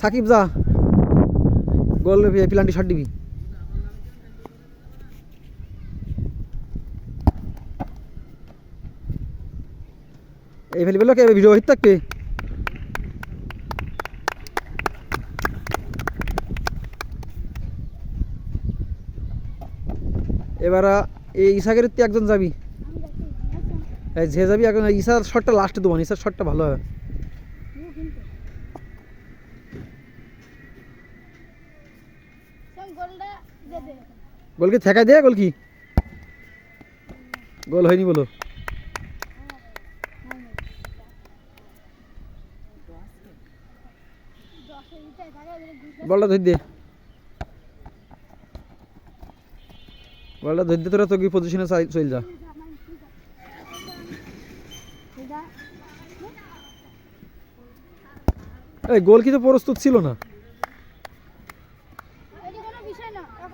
সাকিব যা। গোল plenty shot দিবি। এই ফেলি বলল কে ভিডিও হইতে থাকবে। এবার এই ইসাকের একজন যাবি। যে যাবি, এখন ইসার শটটা লাস্টে দেবো, ইসার শটটা ভালো হবে। গোলটা দিয়ে দে গোল কি ঠেকাই দে গোল গোল হয়নি বলো। বলটা ধর বলটা ধর তোরা তো কি পজিশনে চল যা। এই গোল কি তো প্রস্তুত ছিল না?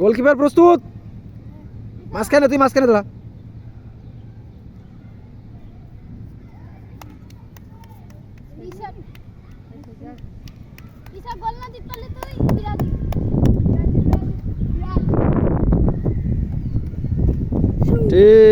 গোলকিপার প্রস্তুত? মাঝখানে তুই মাঝখানে ঈশা ঈশা গোল না দিতে পারলে তুই বিরাট রে